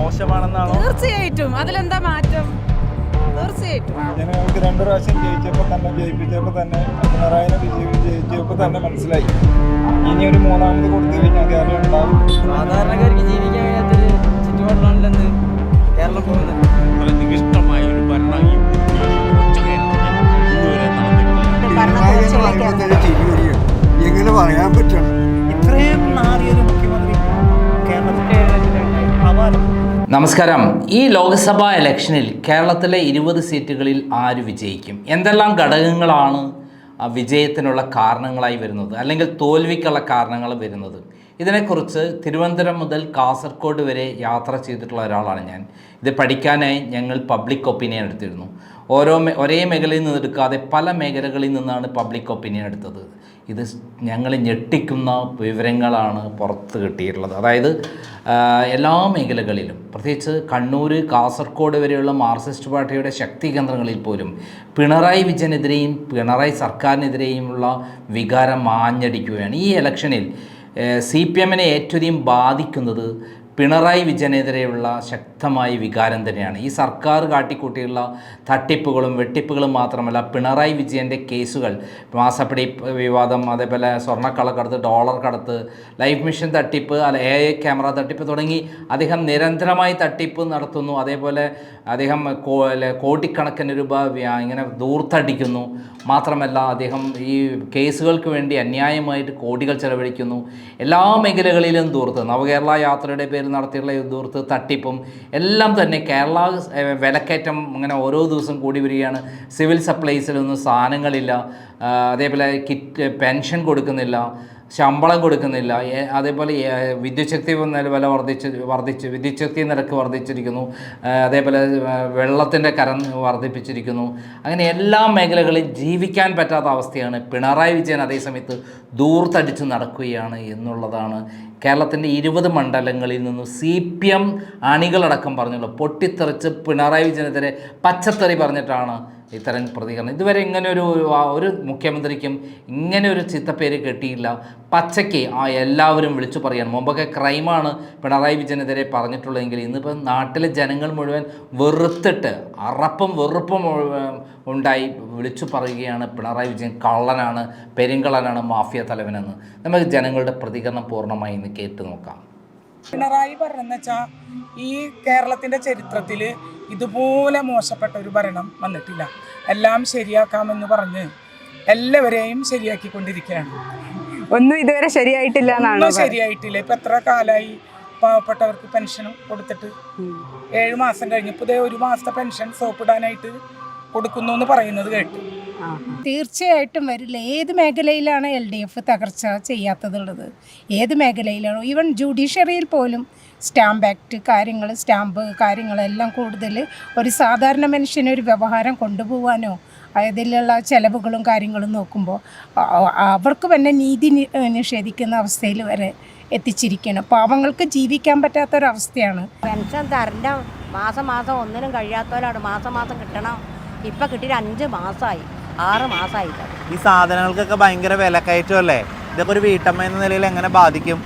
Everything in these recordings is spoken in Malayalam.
മോശമാണെന്നാണോ? തീർച്ചയായിട്ടും. അതിലെന്താ മാറ്റം? തീർച്ചയായിട്ടും. ജനങ്ങൾക്ക് രണ്ടു പ്രാവശ്യം ജയിച്ചപ്പോൾ തന്നെ ജയിപ്പിച്ചപ്പോൾ തന്നെ പിണറായിനെ വിജയി ജയിച്ചപ്പോൾ തന്നെ മനസ്സിലായി. ഇനി ഒരു മൂന്നാമത് കൊടുത്തു കഴിഞ്ഞാൽ കേരളം ഉണ്ടാവും. സാധാരണക്കാർക്ക് ജീവിക്കാൻ കഴിയാത്തൊരു ചുറ്റുപാടിലാണല്ലെന്ന് കേരളം പോകുന്നത്. വളരെ നികൃഷ്ടമായ ഒരു ഭരണം ഈ എങ്ങനെ പറയാൻ പറ്റണം? ഇത്രയും നാറിയൊരു മുഖ്യമന്ത്രി കേരളത്തിൽ. അപാരം നമസ്കാരം. ഈ ലോക്സഭാ ഇലക്ഷനിൽ കേരളത്തിലെ ഇരുപത് സീറ്റുകളിൽ ആര് വിജയിക്കും? എന്തെല്ലാം ഘടകങ്ങളാണ് വിജയത്തിനുള്ള കാരണങ്ങളായി വരുന്നത്? അല്ലെങ്കിൽ തോൽവിക്കുള്ള കാരണങ്ങൾ വരുന്നത്? ഇതിനെക്കുറിച്ച് തിരുവനന്തപുരം മുതൽ കാസർഗോഡ് വരെ യാത്ര ചെയ്തിട്ടുള്ള ഒരാളാണ് ഞാൻ. ഇത് പഠിക്കാനായി ഞങ്ങൾ പബ്ലിക് ഒപ്പീനിയൻ എടുത്തിരുന്നു. ഓരോ ഒരേ മേഖലയിൽ നിന്ന് എടുക്കാതെ പല മേഖലകളിൽ നിന്നാണ് പബ്ലിക് ഒപ്പീനിയൻ എടുത്തത്. ഇത് ഞങ്ങൾ ഞെട്ടിക്കുന്ന വിവരങ്ങളാണ് പുറത്ത് കിട്ടിയിട്ടുള്ളത്. അതായത് എല്ലാ മേഖലകളിലും പ്രത്യേകിച്ച് കണ്ണൂർ കാസർഗോഡ് വരെയുള്ള മാർക്സിസ്റ്റ് പാർട്ടിയുടെ ശക്തി കേന്ദ്രങ്ങളിൽ പോലും പിണറായി വിജയനെതിരെയും പിണറായി സർക്കാരിനെതിരെയുമുള്ള വികാരം മാഞ്ഞടിക്കുകയാണ്. ഈ ഇലക്ഷനിൽ സി പി എമ്മിനെ ഏറ്റവും ബാധിക്കുന്നത് പിണറായി വിജയനെതിരെയുള്ള ശക്തമായ വികാരം തന്നെയാണ്. ഈ സർക്കാർ കാട്ടിക്കൂട്ടിയുള്ള തട്ടിപ്പുകളും വെട്ടിപ്പുകളും മാത്രമല്ല പിണറായി വിജയന്റെ കേസുകൾ മാസപ്പടി വിവാദം അതേപോലെ സ്വർണക്കള്ളക്കടത്ത് ഡോളർ കടത്ത് ലൈഫ് മിഷൻ തട്ടിപ്പ് അല്ല എ ഐ ക്യാമറ തട്ടിപ്പ് തുടങ്ങി അദ്ദേഹം നിരന്തരമായി തട്ടിപ്പ് നടത്തുന്നു. അതേപോലെ അദ്ദേഹം കോടിക്കണക്കിന് രൂപ ഇങ്ങനെ ദൂർത്തടിക്കുന്നു. മാത്രമല്ല അദ്ദേഹം ഈ കേസുകൾക്ക് വേണ്ടി അന്യായമായിട്ട് കോടികൾ ചെലവഴിക്കുന്നു. എല്ലാ മേഖലകളിലും ദൂർത്ത്. നവകേരള യാത്രയുടെ പേരിൽ നടത്തിയുള്ള ഈ ദൂർത്ത് തട്ടിപ്പും എല്ലാം തന്നെ കേരള വിലക്കയറ്റം അങ്ങനെ ഓരോ ദിവസം കൂടി വരികയാണ്. സിവിൽ സപ്ലൈസിലൊന്നും സാധനങ്ങളില്ല. അതേപോലെ കിറ്റ് പെൻഷൻ കൊടുക്കുന്നില്ല. ശമ്പളം കൊടുക്കുന്നില്ല. അതേപോലെ വിദ്യുച്ഛക്തി ശക്തി വില വർദ്ധിച്ച് വർദ്ധിച്ച് വിദ്യുത് ശക്തി നിരക്ക് വർദ്ധിച്ചിരിക്കുന്നു. അതേപോലെ വെള്ളത്തിന്റെ കരം വർദ്ധിപ്പിച്ചിരിക്കുന്നു. അങ്ങനെ എല്ലാ മേഖലകളിൽ ജീവിക്കാൻ പറ്റാത്ത അവസ്ഥയാണ്. പിണറായി വിജയൻ അതേസമയത്ത് ദൂർത്തടിച്ച് നടക്കുകയാണ് എന്നുള്ളതാണ്. കേരളത്തിന്റെ ഇരുപത് മണ്ഡലങ്ങളിൽ നിന്നും സി പി എം അണികളടക്കം പറഞ്ഞുള്ളൂ പൊട്ടിത്തെറിച്ച് പിണറായി വിജയനെതിരെ പച്ചത്തെറി പറഞ്ഞിട്ടാണ് ഇത്തരം പ്രതികരണം. ഇതുവരെ ഇങ്ങനെ ഒരു ഒരു മുഖ്യമന്ത്രിക്കും ഇങ്ങനെ ഒരു ചിത്തപ്പേര് കിട്ടിയില്ല. പച്ചയ്ക്ക് ആ എല്ലാവരും വിളിച്ചു പറയാൻ. മുമ്പൊക്കെ ക്രൈമാണ് പിണറായി വിജയനെതിരെ പറഞ്ഞിട്ടുള്ളതെങ്കിൽ ഇന്നിപ്പോൾ നാട്ടിലെ ജനങ്ങൾ മുഴുവൻ വെറുത്തിട്ട് അറപ്പും വെറുപ്പും ഉണ്ടായി വിളിച്ചു പറയുകയാണ് പിണറായി വിജയൻ കള്ളനാണ് പെരുങ്കള്ളനാണ് മാഫിയ തലവനെന്ന്. നമുക്ക് ജനങ്ങളുടെ പ്രതികരണം പൂർണമായി ഇന്ന് കേട്ടു നോക്കാം. പിണറായി പറഞ്ഞെന്ന് വെച്ചാൽ ഈ കേരളത്തിന്റെ ചരിത്രത്തിൽ ഇതുപോലെ മോശപ്പെട്ട ഒരു ഭരണം വന്നിട്ടില്ല. എല്ലാം ശരിയാക്കാമെന്ന് പറഞ്ഞ് എല്ലാവരെയും ശരിയാക്കിക്കൊണ്ടിരിക്കുകയാണ്. ഒന്നും ഇതുവരെ ശരിയായിട്ടില്ല എന്നാണ് ഒന്നും ശരിയായിട്ടില്ല. ഇപ്പൊ എത്ര കാലമായി പാവപ്പെട്ടവർക്ക് പെൻഷൻ കൊടുത്തിട്ട്? ഏഴ് മാസം കഴിഞ്ഞ് ഇപ്പൊ ദേ ഒരു മാസത്തെ പെൻഷൻ സോപ്പിടാനായിട്ട് കൊടുക്കുന്നു എന്ന് പറയുന്നത് കേട്ടു. തീർച്ചയായിട്ടും വരില്ല. ഏത് മേഖലയിലാണ് എൽ ഡി എഫ് തകർച്ച ചെയ്യാത്തതുള്ളത്? ഏത് മേഖലയിലാണോ? ഈവൻ ജുഡീഷ്യറിയിൽ പോലും സ്റ്റാമ്പ് ആക്ട് കാര്യങ്ങൾ സ്റ്റാമ്പ് കാര്യങ്ങളെല്ലാം കൂടുതൽ ഒരു സാധാരണ മനുഷ്യന് ഒരു വ്യവഹാരം കൊണ്ടുപോകാനോ അതിലുള്ള ചിലവുകളും കാര്യങ്ങളും നോക്കുമ്പോൾ അവർക്ക് തന്നെ നീതി നിഷേധിക്കുന്ന അവസ്ഥയിൽ വരെ എത്തിച്ചിരിക്കണം. പാവങ്ങൾക്ക് ജീവിക്കാൻ പറ്റാത്തൊരവസ്ഥയാണ്. പെൻഷൻ തരണ്ട മാസം മാസം ഒന്നിനും കഴിയാത്തവരാണ്. മാസം മാസം കിട്ടണം. ഇപ്പം കിട്ടിയിട്ട് അഞ്ച് മാസമായി ആറ് മാസമായി ഈ സാധനങ്ങൾക്കൊക്കെ ഭയങ്കര വിലക്കയറ്റമല്ലേ ഇതൊക്കെ ഒരു വീട്ടമ്മ എന്ന നിലയിൽ എങ്ങനെ ബാധിക്കും?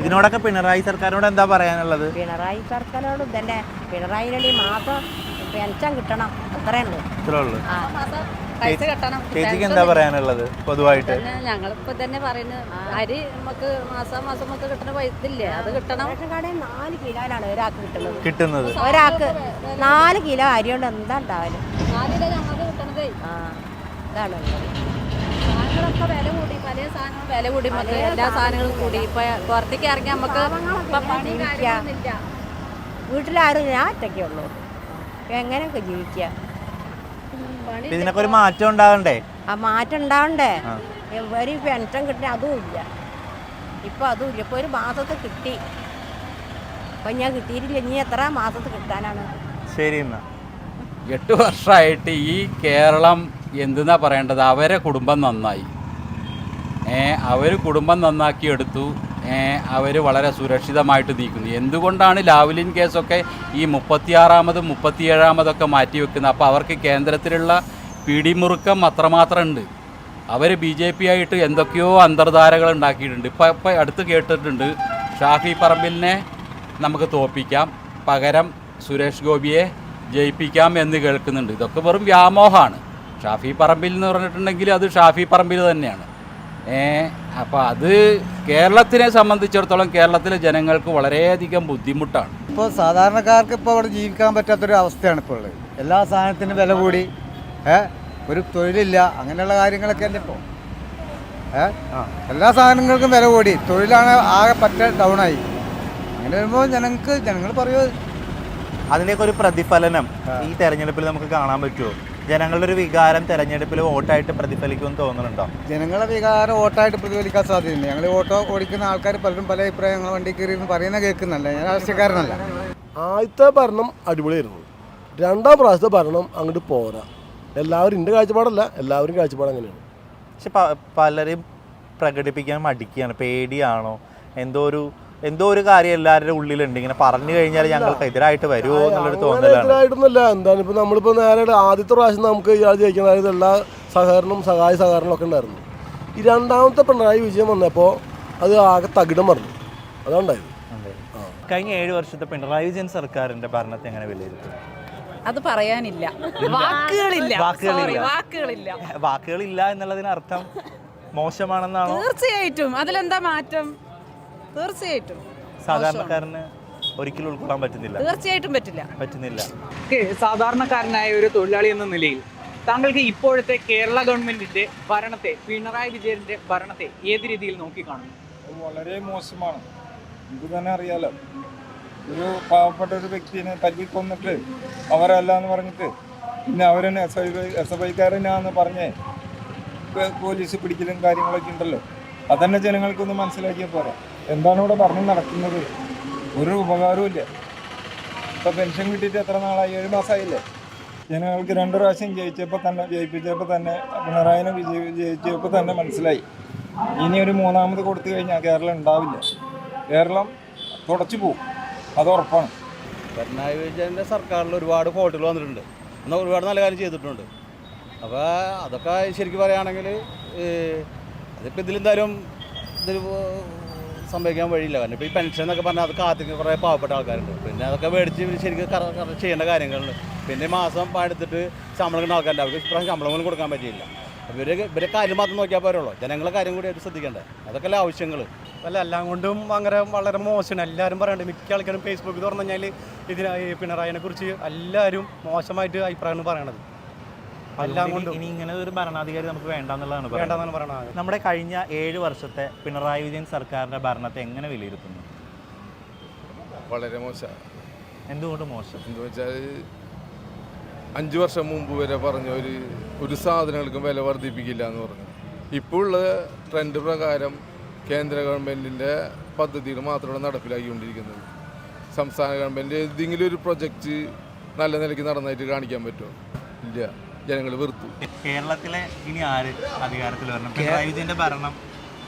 ഇതിനോടൊക്കെ പിണറായി സർക്കാരിനോട് എന്താ പറയാനുള്ളത്? പിണറായി സർക്കാരിനോട് ഇതന്നെ. പിണറായി മാസം പെൻഷൻ കിട്ടണം. അത്രേ ഉള്ളൂ. ഇത്രേ ചേച്ചിക്ക് എന്താ പറയാനുള്ളത് പൊതുവായിട്ട്? ഞങ്ങളിപ്പോ തന്നെ പറയുന്നത് അരി നമുക്ക് മാസം മാസം നമുക്ക് കിട്ടുന്ന പൈസ ഇല്ലേ? അത് കിട്ടണം. കടയിൽ നാല് കിലോയിലാണ് ഒരാൾക്ക് കിട്ടുന്നത്. കിട്ടുന്നത്. ഒരാൾക്ക് നാല് കിലോ അരി കൊണ്ട് എന്താ ഉണ്ടാവൽ? ആദ്യം ഞങ്ങൾക്ക് കിട്ടണതേ. ആ. ഇതാണ്. സാധനങ്ങളൊക്കെ വില കൂടി. പല സാധനങ്ങളും വില കൂടി. നമുക്ക് എല്ലാ സാധനങ്ങളും കൂടി. ഇപ്പൊ പുറത്തേക്ക് ഇറങ്ങി നമുക്ക് ഇപ്പൊ പണി കാര്യങ്ങളൊന്നുമില്ല വീട്ടിലാരും ഞാൻ ഒറ്റയ്ക്കേ ഉള്ളൂ. എങ്ങനെയൊക്കെ ജീവിക്കുക ഇതിനൊക്കെ ഒരു മാറ്റം ഉണ്ടാകണ്ടേ ആ മാറ്റം ഉണ്ടാവണ്ടേ. ഒരു പെൻഷൻ കിട്ടി അതും ഇല്ല. ഇപ്പൊ അതും ഇല്ല. ഇപ്പൊ ഒരു മാസത്തെ കിട്ടി. ഇപ്പൊ ഞാൻ കിട്ടിയിട്ടില്ല. ഇനി എത്ര മാസത്തെ കിട്ടാനാണ്? ശരി എന്നാ. എട്ട് വർഷമായിട്ട് ഈ കേരളം എന്തെന്നാ പറയേണ്ടത്? അവരെ കുടുംബം നന്നായി. അവർ കുടുംബം നന്നാക്കി എടുത്തു. അവർ വളരെ സുരക്ഷിതമായിട്ട് നീക്കുന്നു എന്തുകൊണ്ടാണ് ലാവ്ലിൻ കേസൊക്കെ ഈ മുപ്പത്തിയാറാമതും മുപ്പത്തിയേഴാമതൊക്കെ മാറ്റി വെക്കുന്നത്? അപ്പോൾ അവർക്ക് കേന്ദ്രത്തിലുള്ള പിടിമുറുക്കം അത്രമാത്രം ഉണ്ട് അവർ ബി ജെ പി ആയിട്ട് എന്തൊക്കെയോ അന്തർധാരകൾ ഉണ്ടാക്കിയിട്ടുണ്ട്. ഇപ്പം ഇപ്പം അടുത്ത് കേട്ടിട്ടുണ്ട് ഷാഫി പറമ്പിലിനെ നമുക്ക് തോപ്പിക്കാം പകരം സുരേഷ് ഗോപിയെ ജയിപ്പിക്കാം എന്ന് കേൾക്കുന്നുണ്ട്. ഇതൊക്കെ വെറും വ്യാമോഹമാണ്. ഷാഫി പറമ്പിൽ എന്ന് പറഞ്ഞിട്ടുണ്ടെങ്കിൽ അത് ഷാഫി പറമ്പിൽ തന്നെയാണ്. അപ്പോൾ അത് കേരളത്തിനെ സംബന്ധിച്ചിടത്തോളം കേരളത്തിലെ ജനങ്ങൾക്ക് വളരെയധികം ബുദ്ധിമുട്ടാണ്. ഇപ്പോൾ സാധാരണക്കാർക്ക് ഇപ്പോൾ അവിടെ ജീവിക്കാൻ പറ്റാത്തൊരു അവസ്ഥയാണ് ഇപ്പോൾ ഉള്ളത്. എല്ലാ സാധനത്തിനും വില കൂടി. ഏ ഒരു തൊഴിലില്ല. അങ്ങനെയുള്ള കാര്യങ്ങളൊക്കെ അല്ലേ ഇപ്പോൾ ഏ എല്ലാ സാധനങ്ങൾക്കും വില കൂടി. തൊഴിലാണ് ആകെ പറ്റ ഡൗണായി അങ്ങനെ വരുമ്പോൾ ജനങ്ങൾക്ക് ജനങ്ങൾ പറയുമോ അതിന്റെയൊക്കെ ഒരു പ്രതിഫലനം ഈ തെരഞ്ഞെടുപ്പിൽ നമുക്ക് കാണാൻ പറ്റുമോ ജനങ്ങളുടെ ഒരു വികാരം തെരഞ്ഞെടുപ്പിൽ വോട്ടായിട്ട് പ്രതിഫലിക്കുമെന്ന് തോന്നുന്നുണ്ടോ? ജനങ്ങളുടെ വികാരം വോട്ടായിട്ട് പ്രതിഫലിക്കാൻ സാധ്യതയില്ല. ഞങ്ങൾ ഓട്ടോ ഓടിക്കുന്ന ആൾക്കാർ പലരും പല അഭിപ്രായങ്ങൾ വണ്ടി കയറി എന്ന് പറയുന്ന കേൾക്കുന്നല്ല ഞാൻ രാഷ്ട്രീയക്കാരനല്ല. ആദ്യത്തെ ഭരണം അടിപൊളിയായിരുന്നു. രണ്ടാം പ്രാവശ്യത്തെ ഭരണം അങ്ങോട്ട് പോരാ. എല്ലാവരും എന്റെ കാഴ്ചപ്പാടല്ല എല്ലാവരും കാഴ്ചപ്പാട് അങ്ങനെയാണ്. പക്ഷെ പലരെയും പലരും പ്രകടിപ്പിക്കാൻ മടിക്കുകയാണ് പേടിയാണോ? എന്തോ ഒരു എന്തോ ഒരു കാര്യം എല്ലാവരുടെ ഉള്ളിലുണ്ട്. ഇങ്ങനെ പറഞ്ഞു കഴിഞ്ഞാൽ ഞങ്ങൾക്ക് എതിരായിട്ട് വരുമോ എന്നുള്ളൊരു തോന്നലാണ്. എതിരായിട്ടൊന്നുമല്ല. എന്താണ് ഇപ്പൊ നമ്മളിപ്പോ നേരെ ആദ്യത്തെ പ്രാവശ്യം നമുക്ക് ഇയാൾ ജയിക്കുന്ന എല്ലാ സഹകരണവും സഹായ സഹകരണവും ഒക്കെ ഉണ്ടായിരുന്നു. ഈ രണ്ടാമത്തെ പിണറായി വിജയം വന്നപ്പോൾ അത് ആകെ തകിടം പറഞ്ഞു അതുണ്ടായത് കഴിഞ്ഞ ഏഴ് വർഷത്തെ പിണറായി വിജയൻ സർക്കാരിന്റെ ഭരണത്തെ എങ്ങനെ വിലയിരുത്തും? അത് പറയാനില്ല. വാക്കുകളില്ല. വാക്കുകളില്ല. Sorry, വാക്കുകളില്ല. വാക്കുകളില്ല എന്നുള്ളതിന് അർത്ഥം മോശമാണെന്നാണോ? തീർച്ചയായിട്ടും. അതിലെന്താ മാറ്റം? തീർച്ചയായിട്ടും. സാധാരണക്കാരന് ഒരിക്കലും ഉൾക്കൊള്ളാൻ പറ്റുന്നില്ല. തീർച്ചയായിട്ടും പറ്റില്ല. പറ്റുന്നില്ല. സാധാരണക്കാരനായ ഒരു തൊഴിലാളി എന്ന നിലയിൽ താങ്കൾക്ക് ഇപ്പോഴത്തെ കേരള ഗവൺമെന്റിന്റെ ഭരണത്തെ പിണറായി വിജയന്റെ ഭരണത്തെ ഏത് രീതിയിൽ നോക്കിക്കാണുന്നു? വളരെ മോശമാണ്. ഇത് തന്നെ അറിയാലോ. ഒരു പാവപ്പെട്ട ഒരു വ്യക്തിനെ തല്ലിക്കൊന്നിട്ട് അവരല്ല എന്ന് പറഞ്ഞിട്ട് പിന്നെ അവരെന്നെ എസ് ഐ എസ് എഫ് ഐക്കാരനാന്ന് പറഞ്ഞ് പോലീസ് പിടിക്കലും കാര്യങ്ങളൊക്കെ ഉണ്ടല്ലോ. അതന്നെ ജനങ്ങൾക്കൊന്ന് മനസ്സിലാക്കിയാൽ പോരാ. എന്താണ് ഇവിടെ പറഞ്ഞു നടക്കുന്നത്? ഒരു ഉപകാരവും ഇല്ല. ഇപ്പൊ പെൻഷൻ കിട്ടിയിട്ട് എത്ര നാളായി? ഏഴ് മാസമായില്ലേ ജനങ്ങൾക്ക് രണ്ട് പ്രാവശ്യം ജയിച്ചപ്പോൾ തന്നെ ജയിപ്പിച്ചപ്പോൾ തന്നെ പിണറായിനെ വിജയി ജയിച്ചപ്പോൾ തന്നെ മനസ്സിലായി. ഇനി ഒരു മൂന്നാമത് കൊടുത്തു കഴിഞ്ഞാൽ കേരളം ഉണ്ടാവില്ല. കേരളം തുടച്ചു പോകും അത് ഉറപ്പാണ്. പിണറായി വിജയന്റെ സർക്കാരിൽ ഒരുപാട് ഫോട്ടുകൾ വന്നിട്ടുണ്ട്. എന്നാൽ ഒരുപാട് നല്ല കാര്യം ചെയ്തിട്ടുണ്ട്. അപ്പോൾ അതൊക്കെ ശരിക്കും പറയുകയാണെങ്കിൽ അതിപ്പോൾ ഇതിലെന്തായാലും ഇതിൽ സംഭവിക്കാൻ വഴിയില്ല. കാരണം ഇപ്പോൾ ഈ പെൻഷൻ എന്നൊക്കെ പറഞ്ഞാൽ അത് കാത്തിരിക്കുന്ന കുറേ പാവപ്പെട്ട ആൾക്കാരുണ്ട്. പിന്നെ അതൊക്കെ മേടിച്ച് ശരിക്കും കറ കറ ചെയ്യേണ്ട കാര്യങ്ങളുണ്ട്. പിന്നെ മാസം പണിയെടുത്തിട്ട് ശമ്പളം കിട്ടുന്ന ആൾക്കാരുണ്ട്. അവർക്ക് ഇപ്രാവശ്യം ശമ്പളം പോലും കൊടുക്കാൻ പറ്റിയില്ല. ഇവർ ഇവരെ കാര്യം മാത്രം നോക്കിയാൽ പോരുള്ളൂ ജനങ്ങളെ കാര്യം കൂടി അവർ ശ്രദ്ധിക്കേണ്ടേ? അതൊക്കെ അല്ല ആവശ്യങ്ങൾ അല്ല എല്ലാം കൊണ്ടും അങ്ങനെ വളരെ മോശമാണ്. എല്ലാവരും പറയുന്നുണ്ട് മിക്ക ആൾക്കാരും ഫേസ്ബുക്കിൽ തുറന്നു കഴിഞ്ഞാൽ ഇതിനായി പിണറായിനെ കുറിച്ച് എല്ലാവരും മോശമായിട്ട് അഭിപ്രായമാണ് പറയണത്. എല്ലാം കൊണ്ടും ഇനി ഇങ്ങനെ ഒരു ഭരണാധികാരി നമുക്ക് വേണ്ടെന്നുള്ളതാണ് പറയുന്നത്. വേണ്ടെന്നാണ് പറയുന്നത്. നമ്മുടെ കഴിഞ്ഞ ഏഴ് വർഷത്തെ പിണറായി വിജയൻ സർക്കാരിന്റെ ഭരണത്തെ എങ്ങനെ വിലയിരുത്തുന്നു? വളരെ മോശം. എന്തുകൊണ്ട് മോശം? എന്ന് വെച്ചാൽ അഞ്ച് വർഷം മുമ്പ് വരെ പറഞ്ഞ ഒരു ഒരു സാധനങ്ങൾക്കും വില വർദ്ധിപ്പിക്കില്ല എന്ന് പറഞ്ഞു. ഇപ്പോൾ ഉള്ള ട്രെൻഡ് പ്രകാരം കേന്ദ്ര ഗവൺമെന്റിന്റെ പദ്ധതികൾ മാത്രമാണ് നടപ്പിലാക്കിക്കൊണ്ടിരിക്കുന്നത്. സംസ്ഥാന ഗവൺമെന്റ് ഏതെങ്കിലും ഒരു പ്രൊജക്റ്റ് നല്ല നിലയ്ക്ക് നടന്നായിട്ട് കാണിക്കാൻ പറ്റുമോ? ഇല്ല. ജനങ്ങൾ വെറുത്തു. കേരളത്തിലെ ഇനി ആര് അധികാരത്തിൽ വരണം? പിണറായി വിജയന്റെ ഭരണം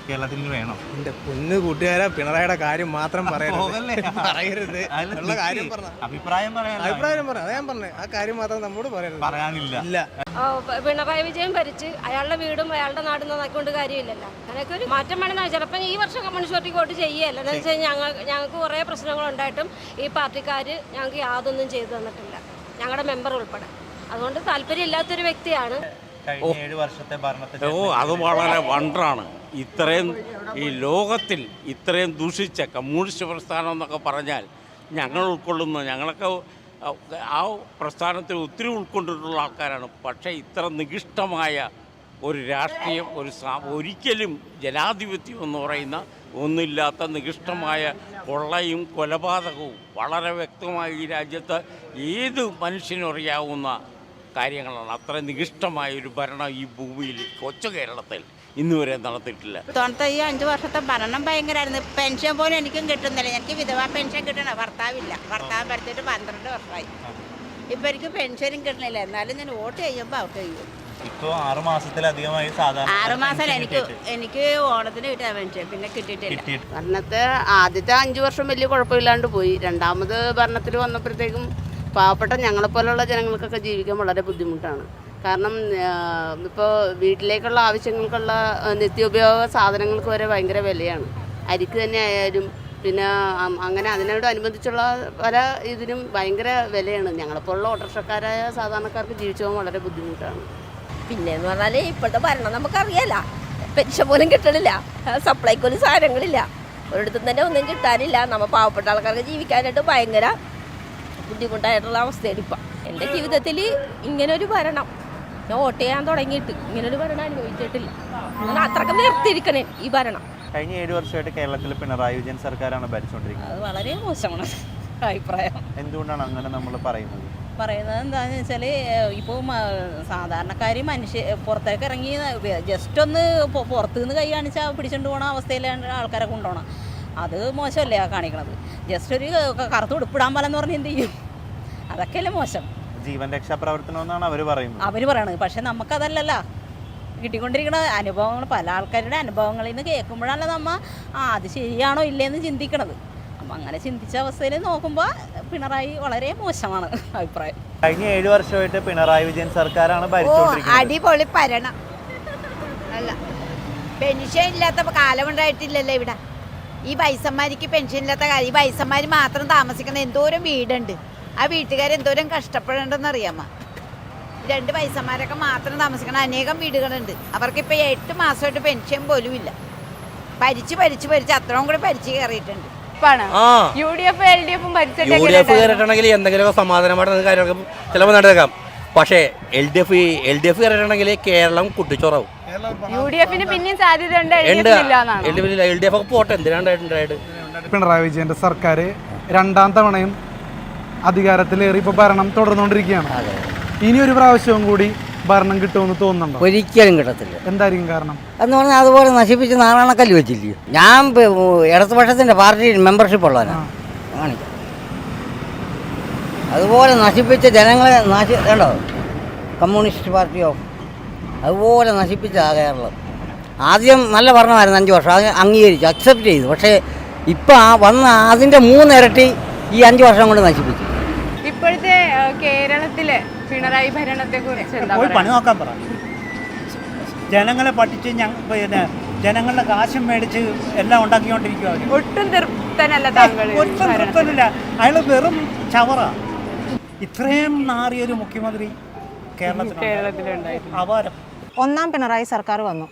കേരളത്തിൽ വേണം? എന്റെ പൊന്ന് കൂട്ടുകാരാ പിണറായിയുടെ കാര്യം മാത്രം? പറയരുത്. ഉള്ള കാര്യം നിക്ക്. അഭിപ്രായം അഭിപ്രായം പറഞ്ഞ. അതാ ഞാൻ പറഞ്ഞത് ആ കാര്യം മാത്രം നമ്മോട് പറയരുത്. പറയാനില്ല. ഇല്ല. പിണറായി വിജയൻ ഭരിച്ച് അയാളുടെ വീടും അയാളുടെ നാടും നന്നാക്കൊണ്ട് കാര്യമില്ലല്ലോ. അങ്ങനെയൊക്കെ ഒരു മാറ്റം വേണം ചിലപ്പോൾ ഈ വർഷം കമ്മ്യൂണിസ്റ്റ് പാർട്ടിക്ക് വോട്ട് ചെയ്യുകയല്ല. എന്ന് വെച്ചാൽ ഞങ്ങൾ ഞങ്ങൾക്ക് കുറേ പ്രശ്നങ്ങളുണ്ടായിട്ടും ഈ പാർട്ടിക്കാർ ഞങ്ങൾക്ക് യാതൊന്നും ചെയ്തു തന്നിട്ടില്ല. ഞങ്ങളുടെ മെമ്പർ ഉൾപ്പെടെ. അതുകൊണ്ട് താല്പര്യമില്ലാത്തൊരു വ്യക്തിയാണ്. കഴിഞ്ഞ വർഷത്തെ ഭരണത്തെ ഓ അത് വളരെ വണ്ടറാണ് ഇത്രയും ഈ ലോകത്തിൽ ഇത്രയും ദൂഷിച്ച കമ്മ്യൂണിസ്റ്റ് പ്രസ്ഥാനം എന്നൊക്കെ പറഞ്ഞാൽ ഞങ്ങൾ ഉൾക്കൊള്ളുന്നു. ഞങ്ങളൊക്കെ ആ പ്രസ്ഥാനത്തിൽ ഒത്തിരി ഉൾക്കൊണ്ടിട്ടുള്ള ആൾക്കാരാണ്. പക്ഷേ ഇത്ര നികിഷ്ടമായ ഒരു രാഷ്ട്രീയം ഒരു ഒരിക്കലും ജനാധിപത്യം എന്ന് പറയുന്ന ഒന്നില്ലാത്ത നികിഷ്ടമായ കൊള്ളയും കൊലപാതകവും വളരെ വ്യക്തമായി ഈ രാജ്യത്ത് ഏത് മനുഷ്യനും അറിയാവുന്ന കാര്യങ്ങളാണ്. അത്ര നികിഷ്ടമായ ഒരു ഭരണം ഈ ഭൂമിയിൽ കൊച്ചു കേരളത്തിൽ ഇന്നുവരെ നടത്തിയിട്ടില്ല ഇത്തവണത്തെ ഈ അഞ്ച് വർഷത്തെ ഭരണം ഭയങ്കരമായിരുന്നു പെൻഷൻ പോലും എനിക്കും കിട്ടുന്നില്ല. എനിക്ക് വിധവാ പെൻഷൻ കിട്ടണ. ഭർത്താവില്ല. ഭർത്താവ് പഠിച്ചിട്ട് പന്ത്രണ്ട് വർഷമായി. ഇപ്പൊ എനിക്ക് പെൻഷനും കിട്ടണില്ല. എന്നാലും ഞാൻ വോട്ട് ചെയ്യുമ്പോൾ അവർക്ക് ചെയ്യും ഇപ്പോ ആറു മാസത്തിലധികമായി സാധാരണ ആറ് മാസം എനിക്ക് എനിക്ക് ഓണത്തിന് കിട്ടിയ പെൻഷൻ. പിന്നെ കിട്ടിയിട്ടില്ല. ഭരണത്തെ ആദ്യത്തെ അഞ്ച് വർഷം വലിയ കുഴപ്പമില്ലാണ്ട് പോയി. രണ്ടാമത് ഭരണത്തിൽ വന്നപ്പോഴത്തേക്കും പാവപ്പെട്ട ഞങ്ങളെപ്പോലുള്ള ജനങ്ങൾക്കൊക്കെ ജീവിക്കാൻ വളരെ ബുദ്ധിമുട്ടാണ്. കാരണം ഇപ്പോൾ വീട്ടിലേക്കുള്ള ആവശ്യങ്ങൾക്കുള്ള നിത്യോപയോഗ സാധനങ്ങൾക്ക് വരെ ഭയങ്കര വിലയാണ്. അരിക്ക് തന്നെ ആയാലും പിന്നെ അങ്ങനെ അതിനോടനുബന്ധിച്ചുള്ള പല ഇതിനും ഭയങ്കര വിലയാണ്. ഞങ്ങളെപ്പോലുള്ള ഓട്ടോറിക്ഷക്കാരായ സാധാരണക്കാർക്ക് ജീവിച്ചു പോകാൻ വളരെ ബുദ്ധിമുട്ടാണ്. പിന്നെ എന്ന് പറഞ്ഞാൽ ഇപ്പോഴത്തെ ഭരണം നമുക്കറിയാല പെൻഷൻ പോലും കിട്ടണില്ല. സപ്ലൈക്കൊന്നും സാധനങ്ങളില്ല. ഒരിടത്തും തന്നെ ഒന്നും കിട്ടാനില്ല. നമ്മൾ പാവപ്പെട്ട ആൾക്കാർക്ക് ജീവിക്കാനായിട്ട് ഭയങ്കര ബുദ്ധിമുട്ടായിട്ടുള്ള അവസ്ഥയാണ് ഇപ്പം. എന്റെ ജീവിതത്തിൽ ഇങ്ങനൊരു ഭരണം ഞാൻ വോട്ട് ചെയ്യാൻ തുടങ്ങിയിട്ട് ഇങ്ങനൊരു ഭരണം അനുഭവിച്ചിട്ടില്ല. അങ്ങനെ അത്രയ്ക്ക് നിർത്തിയിരിക്കണേ ഈ ഭരണം. കഴിഞ്ഞ ഏഴ് വർഷമായിട്ട് കേരളത്തിൽ പിണറായി വിജയൻ സർക്കാരാണ് ഭരിച്ചുകൊണ്ടിരിക്കുന്നത്. അത് വളരെ മോശമാണ് അഭിപ്രായം. എന്തുകൊണ്ടാണ് അങ്ങനെ നമ്മൾ പറയുന്നത്? പറയുന്നത് എന്താണെന്ന് വെച്ചാൽ ഇപ്പോൾ സാധാരണക്കാർ മനുഷ്യ പുറത്തേക്ക് ഇറങ്ങി ജസ്റ്റ് ഒന്ന് പുറത്തുനിന്ന് പുറത്ത് നിന്ന് കൈ കാണിച്ചാൽ പിടിച്ചുകൊണ്ട് പോകണ അവസ്ഥയിലാണ് ആൾക്കാരെ കൊണ്ടുപോകണം അത് മോശമല്ലേ കാണിക്കണത്? ജസ്റ്റ് ഒരു കറുത്ത് ഉടുപ്പിടാൻ പോലെന്ന് പറഞ്ഞ് എന്ത് ചെയ്യും? അതൊക്കെയല്ലേ മോശം. ജീവൻ രക്ഷാപ്രവർത്തനം എന്നാണ് അവർ പറയുന്നത്. അവർ പറയണത്. പക്ഷെ നമുക്കതല്ലല്ല. കിട്ടിക്കൊണ്ടിരിക്കുന്ന അനുഭവങ്ങൾ പല ആൾക്കാരുടെ അനുഭവങ്ങളിൽ നിന്ന് കേൾക്കുമ്പോഴല്ല നമ്മ ആ അത് ശരിയാണോ ഇല്ലേന്ന് ചിന്തിക്കണത്. അപ്പം അങ്ങനെ ചിന്തിച്ച അവസ്ഥയിൽ നോക്കുമ്പോൾ പിണറായി വളരെ മോശമാണ് അഭിപ്രായം. കഴിഞ്ഞ ഏഴ് വർഷമായിട്ട് പിണറായി വിജയൻ സർക്കാരാണ് അടിപൊളി ഭരണം. അല്ല പെൻഷൻ ഇല്ലാത്ത കാലമുണ്ടായിട്ടില്ലല്ലോ ഇവിടെ. ഈ വയസ്സന്മാർക്ക് പെൻഷൻ ഇല്ലാത്ത കാര്യം ഈ വയസ്സന്മാർ മാത്രം താമസിക്കുന്ന എന്തോരം വീടുണ്ട്. ആ വീട്ടുകാർ എന്തോരം കഷ്ടപ്പെടേണ്ടെന്ന് അറിയാമോ രണ്ട് വയസ്സന്മാരൊക്കെ മാത്രം താമസിക്കുന്ന അനേകം വീടുകളുണ്ട്. അവർക്ക് അവർക്കിപ്പോൾ എട്ട് മാസമായിട്ട് പെൻഷൻ പോലും ഇല്ല. പരിച്ച് പരിച്ച് പരിച്ച് അത്രയും കൂടെ പരിച്ച് കയറിയിട്ടുണ്ട്. U D F L D എഫും യു ഡി എഫ് കയറിയിട്ടുണ്ടെങ്കിൽ എന്തെങ്കിലുമൊക്കെ സമാധാനമായിട്ട് കാര്യങ്ങളൊക്കെ ചിലപ്പോൾ നടക്കാം. പക്ഷേ L D F L D F കയറിയിട്ടുണ്ടെങ്കിൽ Keralam കുട്ടിച്ചോറാവും. യു ഡി എഫിന് പിന്നെയും സാധ്യത ഉണ്ട്. ഉണ്ട് L D F L D F ഒക്കെ പോട്ടെ. എന്തിനാണ്ടായിട്ടുണ്ടായിട്ട് പിണറായി വിജയന്റെ സർക്കാർ രണ്ടാം തവണയും അധികാരത്തിലേറി ഇപ്പൊ ഭരണം തുടർന്നുകൊണ്ടിരിക്കുകയാണ്. ഇനി ഒരു പ്രാവശ്യവും കൂടി ഭരണം കിട്ടുമെന്ന് തോന്നുന്നുണ്ടോ? ഒരിക്കലും കിട്ടത്തില്ല. എന്തായിരിക്കും കാരണം? എന്ന് പറഞ്ഞാൽ അതുപോലെ നശിപ്പിച്ച് നാരായണക്കല്ല് വെച്ചില്ലയോ ഞാൻ ഇടതുപക്ഷത്തിന്റെ പാർട്ടി മെമ്പർഷിപ്പ് ഉള്ളവനാണ് കാണിക്കാം. അതുപോലെ നശിപ്പിച്ച ജനങ്ങളെ നാശി കണ്ടോ? കമ്മ്യൂണിസ്റ്റ് പാർട്ടിയോ അതുപോലെ നശിപ്പിച്ച കേരളം. ആദ്യം നല്ല ഭരണമായിരുന്നു അഞ്ച് വർഷം. അത് അംഗീകരിച്ചു അക്സെപ്റ്റ് ചെയ്തു. പക്ഷേ ഇപ്പം ആ വന്ന അതിന്റെ മൂന്നിരട്ടി ഈ അഞ്ച് വർഷം കൊണ്ട് നശിപ്പിച്ചു. ഇപ്പോഴത്തെ കേരളത്തിലെ പിണറായി ഭരണത്തെ കുറിച്ച് പണി നോക്കാൻ പറ. ജനങ്ങളെ പഠിച്ച് ഞങ്ങൾ പിന്നെ ജനങ്ങളുടെ കാശം മേടിച്ച് എല്ലാം ഉണ്ടാക്കിക്കൊണ്ടിരിക്കുക. ഒട്ടും തൃപ്തനല്ല ഒട്ടും തൃപ്തനില്ല. അയാൾ വെറും ചവറ. ഇത്രയും നാറിയൊരു മുഖ്യമന്ത്രി കേരളത്തിൽ അപാരം. ഒന്നാം പിണറായി സർക്കാർ വന്നു.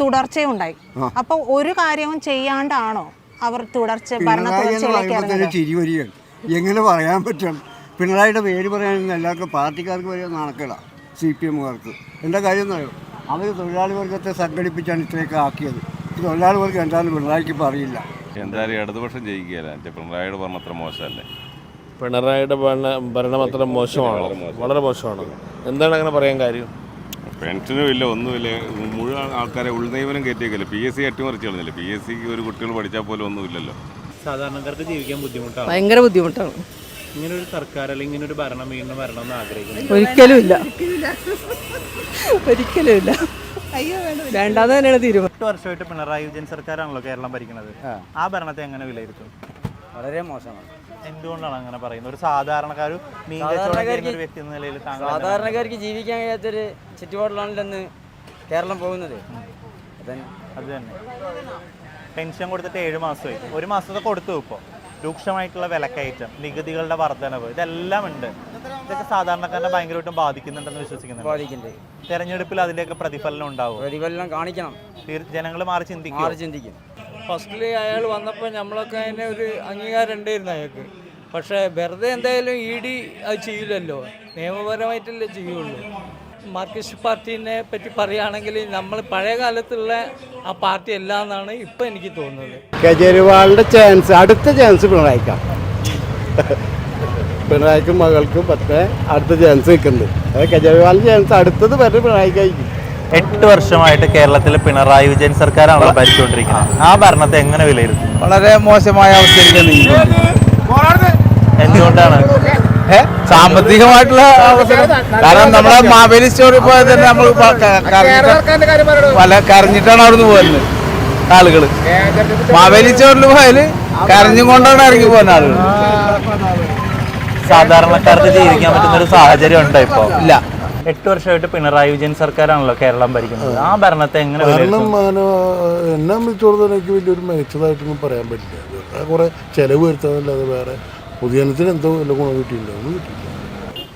തുടർച്ചയുണ്ടായി അപ്പൊ ഒരു കാര്യവും ചെയ്യാണ്ടാണോ അവർ തുടർച്ച ഭരണ തുടർച്ചയിലേക്ക് ഇറങ്ങുന്നത്? എങ്ങനെ പറയാൻ പറ്റും? പിണറായിയുടെ പേര് പറയാനൊന്നും എല്ലാവർക്കും പാർട്ടിക്കാർക്ക് വരെ നടക്കില്ല. സി പി എമ്മുകാർക്ക്. എന്താ കാര്യം എന്നറിയോ അവർ തൊഴിലാളി വർഗത്തെ സംഘടിപ്പിച്ചാണ് ഇത്രയൊക്കെ ആക്കിയത്. തൊഴിലാളി വർഗം എന്താണെന്ന് പിണറായിക്ക് പറയില്ല അറിയില്ല. എന്തായാലും ഇടതുപക്ഷം ജയിക്കുകയല്ല? എന്റെ പിണറായിയുടെ ഭരണത്ര മോശമല്ലേ? പിണറായിയുടെ ഭരണ ഭരണം അത്ര മോശമാണോ? വളരെ മോശമാണ്? എന്താണ് അങ്ങനെ പറയാൻ കാര്യം? പെൻഷനും ഇല്ല ഒന്നുമില്ല. മുഴുവൻ ആൾക്കാരെ ഉൾനൈവനം കയറ്റിയേക്കല്ലേ പി എസ് സി അട്ടിമറിച്ച് കളഞ്ഞില്ലേ? പി എസ് സിക്ക് ഒരു കുട്ടികൾ പഠിച്ചാൽ പോലും ഒന്നുമില്ലല്ലോ. സാധാരണക്കാർക്ക് ജീവിക്കാൻ ബുദ്ധിമുട്ടാണ്? ഭയങ്കര ബുദ്ധിമുട്ടാണ്. ഇങ്ങനെ ഒരു സർക്കാർ അല്ലെങ്കിൽ ഇങ്ങനെ ഒരു ഭരണം വീണ്ടും വരണമെന്ന് ആഗ്രഹിക്കുന്നു ഒരിക്കലും ഇല്ല. ഒരിക്കലും ഇല്ല. വേണ്ടാന്ന് തന്നെയാണ് തീരുമാനം. എട്ട് വർഷമായിട്ട് പിണറായി വിജയൻ സർക്കാരാണല്ലോ കേരളം ഭരിക്കുന്നത്. ആ ഭരണത്തെ എങ്ങനെ വിലയിരുത്തും? വളരെ മോശമാണ്. എന്തുകൊണ്ടാണ് അങ്ങനെ പറയുന്നത്? ഒരു സാധാരണക്കാർ മീൻ കച്ചവടം ഒരു വ്യക്തി എന്ന നിലയിൽ താങ്കൾ സാധാരണക്കാർക്ക് ജീവിക്കാൻ കഴിയാത്തൊരു ചുറ്റുപാടിലാണല്ലോ കേരളം പോകുന്നത്. അതന്നെ. അത് തന്നെ. പെൻഷൻ കൊടുത്തിട്ട് ഏഴ് മാസമായി. ഒരു മാസത്തെ കൊടുത്തു ഇപ്പോൾ. രൂക്ഷമായിട്ടുള്ള വിലക്കയറ്റം നികുതികളുടെ വർധനവ് ഇതെല്ലാം ഉണ്ട്. ഇതൊക്കെ സാധാരണക്കാരനെ ഭയങ്കരമായിട്ടും ബാധിക്കുന്നുണ്ടെന്ന് വിശ്വസിക്കുന്നുണ്ട്. ബാധിക്കുന്നുണ്ട്. തെരഞ്ഞെടുപ്പിൽ അതിന്റെയൊക്കെ പ്രതിഫലനം ഉണ്ടാവും പ്രതിഫലനം കാണിക്കണം. ജനങ്ങൾ മാറി ചിന്തിക്കും മാറി ചിന്തിക്കും. ഫസ്റ്റിൽ അയാൾ വന്നപ്പോൾ നമ്മളൊക്കെ അതിനെ ഒരു അംഗീകാരം ഉണ്ടായിരുന്നു അയാൾക്ക്. പക്ഷേ വെറുതെ എന്തായാലും ഇ ഡി അത് ചെയ്യില്ലല്ലോ നിയമപരമായിട്ടല്ലേ ചെയ്യുള്ളൂ. മാർക്സിസ്റ്റ് പാർട്ടീനെ പറ്റി പറയുകയാണെങ്കിൽ നമ്മൾ പഴയ കാലത്തുള്ള ആ പാർട്ടി അല്ല എന്നാണ് ഇപ്പം എനിക്ക് തോന്നുന്നത്. കെജ്രിവാളിന്റെ ചാൻസ് അടുത്ത ചാൻസ് പിണറായിക്കാം പിണറായിക്കും മകൾക്കും പക്ഷേ അടുത്ത ചാൻസ് നിൽക്കുന്നത് അതായത് കെജ്രിവാളിന്റെ ചാൻസ് അടുത്തത് വരെ പിണറായിക്കായിരിക്കും എട്ട് വർഷമായിട്ട് കേരളത്തിൽ പിണറായി വിജയൻ സർക്കാരാണ് ഭരിച്ചുകൊണ്ടിരിക്കുന്നത്. ആ ഭരണത്തെ എങ്ങനെ വിലയിരുത്തും? വളരെ മോശമായ അവസ്ഥയിലേക്ക് എന്തുകൊണ്ടാണ്? സാമ്പത്തികമായിട്ടുള്ള അവസരം കാരണം നമ്മളെ മാവേലി സ്റ്റോറിൽ പോയാൽ തന്നെ നമ്മൾ പല കരഞ്ഞിട്ടാണ് അവിടുന്ന് പോകുന്നത് ആളുകൾ മാവേലി സ്റ്റോറിൽ പോയാൽ കരഞ്ഞും കൊണ്ടാണ് ഇറങ്ങി പോകുന്ന ആളുകൾ സാധാരണക്കാർക്ക് ജീവിക്കാൻ പറ്റുന്ന ഒരു സാഹചര്യം ഉണ്ടോ ഇപ്പോ? ഇല്ല. എട്ട് വർഷമായിട്ട് പിണറായി വിജയൻ സർക്കാരാണല്ലോ കേരളം ഭരിക്കുന്നത്. ആ ഭരണത്തെ എങ്ങനെ കാരണം എന്നെ സംബന്ധിച്ചിടത്തോളം എനിക്ക് വലിയൊരു മികച്ചതായിട്ടൊന്നും പറയാൻ പറ്റില്ല. കുറെ ചിലവ് വരുത്താന്നല്ലാതെ വേറെ പൊതുജനത്തിന് എന്തോ വല്ല ഗുണം കിട്ടിയിട്ടുണ്ടോ ഒന്നും കിട്ടിയില്ല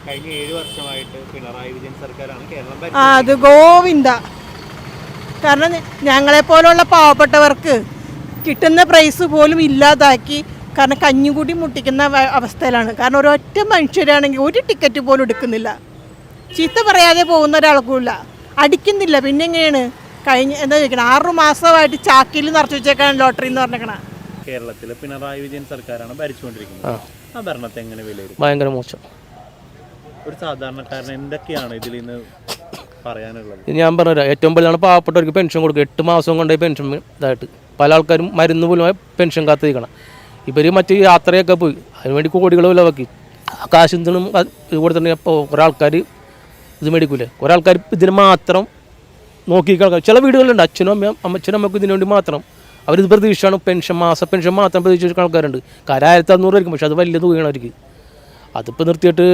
കഴിഞ്ഞ ഏഴ് വർഷമായിട്ട് പിണറായി വിജയൻ സർക്കാരാണ് കേരളം അത് ഗോവിന്ദ. കാരണം ഞങ്ങളെപ്പോലുള്ള പാവപ്പെട്ടവർക്ക് കിട്ടുന്ന പ്രൈസ് പോലും ഇല്ലാതാക്കി കാരണം കഞ്ഞുകൂടി മുട്ടിക്കുന്ന അവസ്ഥയിലാണ്. കാരണം ഒരൊറ്റ മനുഷ്യരാണെങ്കിൽ ഒരു ടിക്കറ്റ് പോലും എടുക്കുന്നില്ല. ചീത്ത പറയാതെ പോകുന്ന ഒരാൾക്കുമില്ല. അടിക്കുന്നില്ല. പിന്നെ എങ്ങനെയാണ്? കഴിഞ്ഞ എന്താ ചോദിക്കണം? ആറു മാസമായിട്ട് ചാക്കിൽ നിറച്ച് വെച്ചേക്കാണ് ലോട്ടറി എന്ന് പറഞ്ഞേക്കണ. കേരളത്തിലെ പിണറായി വിജയൻ സർക്കാരാണ് ഭരിച്ചുകൊണ്ടിരിക്കുന്നത്. ആ. ഭരണത്തെ എങ്ങനെ വിലയിരുത്തും? ഭയങ്കര മോശം. ഒരു സാധാരണക്കാരൻ എന്തൊക്കെയാണ് ഇതിൽ നിന്ന് പറയാനുള്ളത്? ഞാൻ പറഞ്ഞു ഏറ്റവും വലിയ പാവപ്പെട്ടവർക്ക് പെൻഷൻ കൊടുക്കുക. എട്ട് മാസം കൊണ്ട് പെൻഷൻ ഇതായിട്ട്. പല ആൾക്കാരും മരുന്ന് പോലും പെൻഷൻ കാത്തിരിക്കണം. ഇവർ മറ്റ് യാത്രയൊക്കെ പോയി. അതിനുവേണ്ടി കോടികൾ വിലവാക്കി ആ കാശ് തന്നെ ഇത് കൊടുത്തിട്ടുണ്ടെങ്കിൽ അപ്പോൾ കുറേ ആൾക്കാർ ഇത് മേടിക്കൂലേ? കുറേ ആൾക്കാർ ഇതിന് മാത്രം നോക്കി കളക്കാം ചില വീടുകളുണ്ട് അച്ഛനും അമ്മയും അമ്മച്ചനും അമ്മക്കും ഇതിനു വേണ്ടി മാത്രം. അവരിത് പ്രതീക്ഷയാണ് പെൻഷൻ മാസ പെൻഷൻ മാത്രം പ്രതീക്ഷിച്ച ആൾക്കാരുണ്ട്. കാര്യം ആയിരത്തി അറുന്നൂറ് ആയിരിക്കും. പക്ഷെ അത് വലിയ തുകയാണ് അവർക്ക്. അതിപ്പോൾ നിർത്തിയിട്ട്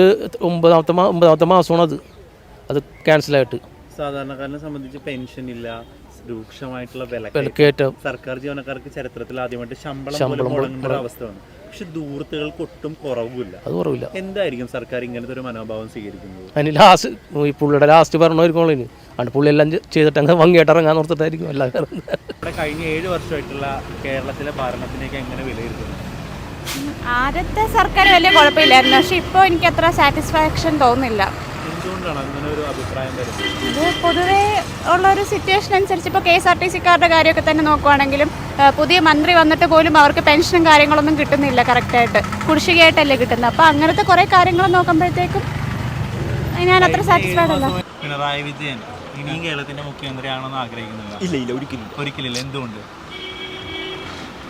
ഒമ്പതാമത്തെ ഒമ്പതാമത്തെ മാസമാണ് അത്. അത് ക്യാൻസലായിട്ട് സാധാരണക്കാരനെ സംബന്ധിച്ച് പെൻഷൻ ഇല്ല രൂക്ഷമായിട്ടുള്ള വിലക്കയറ്റം. സർക്കാർ ജീവനക്കാർക്ക് ചരിത്രത്തിൽ ആദ്യമായിട്ട് ശമ്പളം പോലും മുടങ്ങേണ്ട അവസ്ഥ വന്നു പക്ഷെ ദൂരത്തുകൾക്ക് ഒട്ടും കുറവില്ല. അത് കുറവില്ല. എന്തായിരിക്കും സർക്കാർ ഇങ്ങനത്തെ ഒരു മനോഭാവം സ്വീകരിക്കുന്നത്? അതിന് ലാസ്റ്റ് ഈ പുള്ളിയുടെ ലാസ്റ്റ് പറഞ്ഞവരിക്കോളൂ അണ്ട് ആണ് പുള്ളി എല്ലാം ചെയ്തിട്ട് അങ്ങനെ ഭംഗിയായിട്ട് ഇറങ്ങാൻ ഓർത്തിട്ടായിരിക്കും എല്ലാം ഇവിടെ കഴിഞ്ഞ ഏഴ് വർഷമായിട്ടുള്ള കേരളത്തിലെ ഭരണത്തിനൊക്കെ എങ്ങനെ വിലയിരുത്തുന്നു? ആദ്യത്തെ സർക്കാർ വലിയ കുഴപ്പമില്ലായിരുന്നു. പക്ഷെ ഇപ്പോൾ എനിക്ക് അത്ര സാറ്റിസ്ഫാക്ഷൻ തോന്നുന്നില്ല. എന്തുകൊണ്ടാണ് അങ്ങനെ ഒരു അഭിപ്രായം വരുന്നത്. ഇത് പൊതുവേ ഉള്ള ഒരു സിറ്റുവേഷൻ അനുസരിച്ച് ഇപ്പോൾ കെ എസ് ആർ ടി സിക്കാരുടെ കാര്യമൊക്കെ തന്നെ നോക്കുവാണെങ്കിലും പുതിയ മന്ത്രി വന്നിട്ട് പോലും അവർക്ക് പെൻഷനും കാര്യങ്ങളൊന്നും കിട്ടുന്നില്ല കറക്റ്റായിട്ട് കുടിശ്ശികയായിട്ടല്ലേ കിട്ടുന്നത്. അപ്പോൾ അങ്ങനത്തെ കുറേ കാര്യങ്ങൾ നോക്കുമ്പോഴത്തേക്കും ഞാൻ അത്ര സാറ്റിസ്ഫൈഡ് അല്ല. പിണറായി വിജയൻ ഇനിയും കേരളത്തിന്റെ മുഖ്യമന്ത്രിയാണെന്ന് ആഗ്രഹിക്കുന്നില്ല. ഇല്ല ഇല്ല ഒരിക്കലും ഒരിക്കലില്ല എന്തുകൊണ്ട്?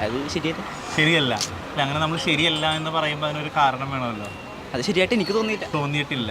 അത് ശരിയല്ല? ശരിയല്ല. അല്ല, അങ്ങനെ നമ്മൾ ശരിയല്ല എന്ന് പറയുമ്പോൾ അതിനൊരു കാരണം വേണമല്ലോ. അത് ശരിയായിട്ട് എനിക്ക് തോന്നിയില്ല. തോന്നിയിട്ടില്ല.